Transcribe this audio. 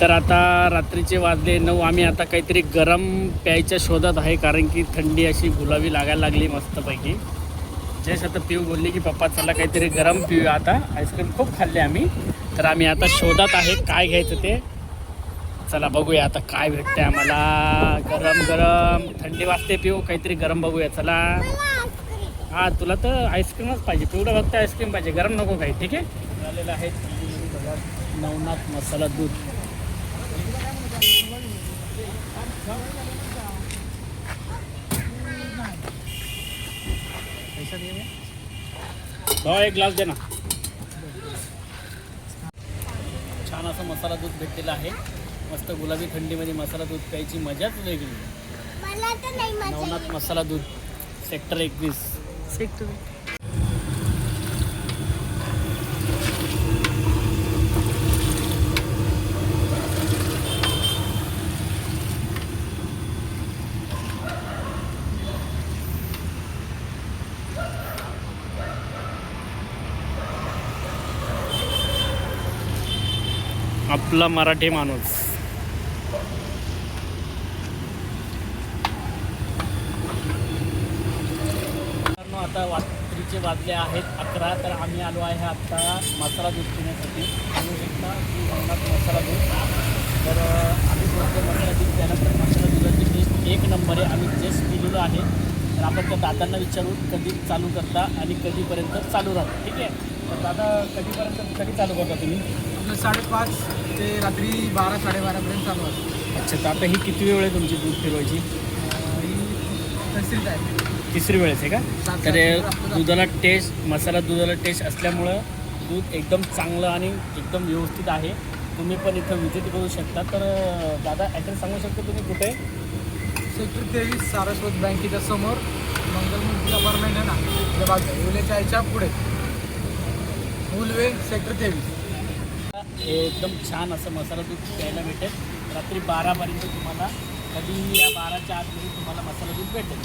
तर आता रात्रीचे वाजले नऊ. आम्ही आता काहीतरी गरम प्यायच्या शोधात आहे कारण की थंडी अशी गुलाबी लागायला लागली मस्तपैकी. जयस आता पिऊ बोलली की पप्पा चला काहीतरी गरम पिऊया आता. आईस्क्रीम खूप खाल्ले आम्ही. तर आम्ही आता शोधात आहे काय घ्यायचं ते. चला बघूया आता काय भेटते आम्हाला. गरम गरम. थंडी वाजते पिऊ काहीतरी गरम बघूया. चला. हा तुला तर आईस्क्रीमच पाहिजे. पिवडं फक्त आईस्क्रीम पाहिजे. गरम नको काही ठीक आहे? झालेलं आहे. नवनाथ मसाला दूध. भावा एक ग्लास दे ना. छान असं मसाला दूध भेटलेलं आहे. मस्त गुलाबी थंडीमध्ये मसाला दूध प्यायची मजाच वेगळी. मला तर नाही मजा नवनाथ मसाला दूध सेक्टर एकवीस. आपला मराठी माणूस. आता वात्रीचे वाजले आहेत अकरा तर आम्ही आलो आहे आत्ता मसाला दूध पिण्यासाठी. आम्ही घेतला की मसाला दूध. तर आम्ही बोलतो मसाला दूध त्यानंतर मसाला दुधाची टेस्ट एक नंबर आहे आम्ही जस्ट पिलेलो आहे. तर आपण त्या दादांना विचारू कधी चालू करता आणि कधीपर्यंत चालू राहतो. ठीक आहे? तर दादा कधीपर्यंत कधी चालू करता तुम्ही? साडेपाच ते रात्री बारा साडेबारापर्यंत चालू असतं. अच्छा तर आता ही किती वेळ आहे तुमची दूध फिरवायची? ही आहे तिसरी वेळेस आहे का? सात- तर सात दुधाला टेस्ट मसाला दुधाला टेस्ट असल्यामुळं दूध एकदम चांगलं आणि एकदम व्यवस्थित आहे. तुम्ही पण इथं विजिट करू शकता. तर अं, दादा ॲड्रेस सांगू शकता तुम्ही कुठे? सेक्टर तेवीस सारस्वत बँकेच्या समोर मंगलमूर्ती अपार्टमेंट आहे ना त्या बाजू उलेच्या आईच्या पुढे. उलवे सेक्टर तेवीस. हे एकदम छान असं मसाला दूध प्यायला भेटेल. रात्री बारापर्यंत तुम्हाला कधी या बाराच्या आतमध्ये तुम्हाला मसाला दूध भेटेल.